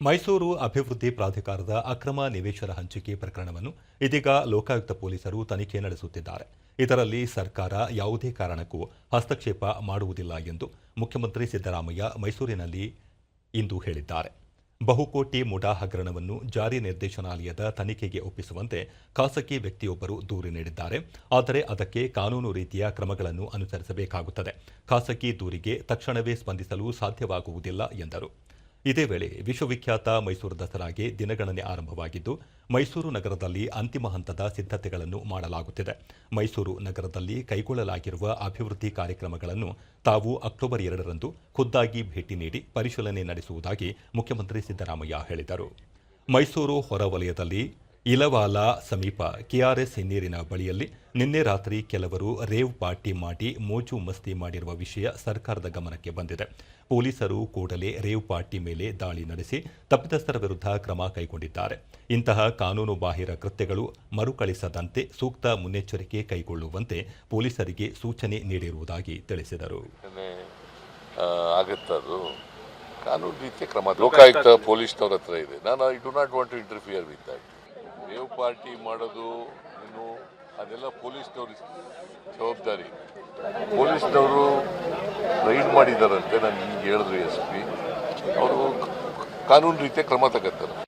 ಮೈಸೂರು ಅಭಿವೃದ್ಧಿ ಪ್ರಾಧಿಕಾರದ ಅಕ್ರಮ ನಿವೇಶನ ಹಂಚಿಕೆ ಪ್ರಕರಣವನ್ನು ಇದೀಗ ಲೋಕಾಯುಕ್ತ ಪೊಲೀಸರು ತನಿಖೆ ನಡೆಸುತ್ತಿದ್ದಾರೆ. ಇದರಲ್ಲಿ ಸರ್ಕಾರ ಯಾವುದೇ ಕಾರಣಕ್ಕೂ ಹಸ್ತಕ್ಷೇಪ ಮಾಡುವುದಿಲ್ಲ ಎಂದು ಮುಖ್ಯಮಂತ್ರಿ ಸಿದ್ದರಾಮಯ್ಯ ಮೈಸೂರಿನಲ್ಲಿ ಇಂದು ಹೇಳಿದ್ದಾರೆ. ಬಹುಕೋಟಿ ಮುಡಾ ಹಗರಣವನ್ನು ಜಾರಿ ನಿರ್ದೇಶನಾಲಯದ ತನಿಖೆಗೆ ಒಪ್ಪಿಸುವಂತೆ ಖಾಸಗಿ ವ್ಯಕ್ತಿಯೊಬ್ಬರು ದೂರು ನೀಡಿದ್ದಾರೆ. ಆದರೆ ಅದಕ್ಕೆ ಕಾನೂನು ರೀತಿಯ ಕ್ರಮಗಳನ್ನು ಅನುಸರಿಸಬೇಕಾಗುತ್ತದೆ. ಖಾಸಗಿ ದೂರಿಗೆ ತಕ್ಷಣವೇ ಸ್ಪಂದಿಸಲು ಸಾಧ್ಯವಾಗುವುದಿಲ್ಲ ಎಂದರು. ಇದೇ ವೇಳೆ ವಿಶ್ವವಿಖ್ಯಾತ ಮೈಸೂರು ದಸರಾಗೆ ದಿನಗಣನೆ ಆರಂಭವಾಗಿದ್ದು, ಮೈಸೂರು ನಗರದಲ್ಲಿ ಅಂತಿಮ ಹಂತದ ಸಿದ್ಧತೆಗಳನ್ನು ಮಾಡಲಾಗುತ್ತಿದೆ. ಮೈಸೂರು ನಗರದಲ್ಲಿ ಕೈಗೊಳ್ಳಲಾಗಿರುವ ಅಭಿವೃದ್ಧಿ ಕಾರ್ಯಕ್ರಮಗಳನ್ನು ತಾವು ಅಕ್ಟೋಬರ್ ಎರಡರಂದು ಖುದ್ದಾಗಿ ಭೇಟಿ ನೀಡಿ ಪರಿಶೀಲನೆ ನಡೆಸುವುದಾಗಿ ಮುಖ್ಯಮಂತ್ರಿ ಸಿದ್ದರಾಮಯ್ಯ ಹೇಳಿದರು. ಮೈಸೂರು ಹೊರವಲಯದಲ್ಲಿ ಇಲವಾಲ ಸಮೀಪ ಕೆಆರ್ಎಸ್ ಹಿನ್ನೀರಿನ ಬಳಿಯಲ್ಲಿ ನಿನ್ನೆ ರಾತ್ರಿ ಕೆಲವರು ರೇವ್ ಪಾರ್ಟಿ ಮಾಡಿ ಮೋಜು ಮಸ್ತಿ ಮಾಡಿರುವ ವಿಷಯ ಸರ್ಕಾರದ ಗಮನಕ್ಕೆ ಬಂದಿದೆ. ಪೊಲೀಸರು ಕೂಡಲೇ ರೇವ್ ಪಾರ್ಟಿ ಮೇಲೆ ದಾಳಿ ನಡೆಸಿ ತಪ್ಪಿತಸ್ಥರ ವಿರುದ್ಧ ಕ್ರಮ ಕೈಗೊಂಡಿದ್ದಾರೆ. ಇಂತಹ ಕಾನೂನು ಬಾಹಿರ ಕೃತ್ಯಗಳು ಮರುಕಳಿಸದಂತೆ ಸೂಕ್ತ ಮುನ್ನೆಚ್ಚರಿಕೆ ಕೈಗೊಳ್ಳುವಂತೆ ಪೊಲೀಸರಿಗೆ ಸೂಚನೆ ನೀಡಿರುವುದಾಗಿ ತಿಳಿಸಿದರು. ಕಾನೂನು ರೀತಿಯ ಕ್ರಮ. ಲೋಕಾಯುಕ್ತ ಪೊಲೀಸ್ನವ್ರ ಹತ್ರ ಇದೆ. ನಾನು I do not want to interfere with that rave party ಮಾಡೋದು, ಇನ್ನು ಅದೆಲ್ಲ ಪೊಲೀಸ್ನವ್ರ ಜವಾಬ್ದಾರಿ. ಪೊಲೀಸ್ನವರು ರೈಡ್ ಮಾಡಿದಾರಂತೆ, ನಾನು ಹಿಂಗೆ ಹೇಳಿದ್ರು ಎಸ್ ಪಿ. ಅವರು ಕಾನೂನು ರೀತಿಯ ಕ್ರಮ ತಗೋತಾರೆ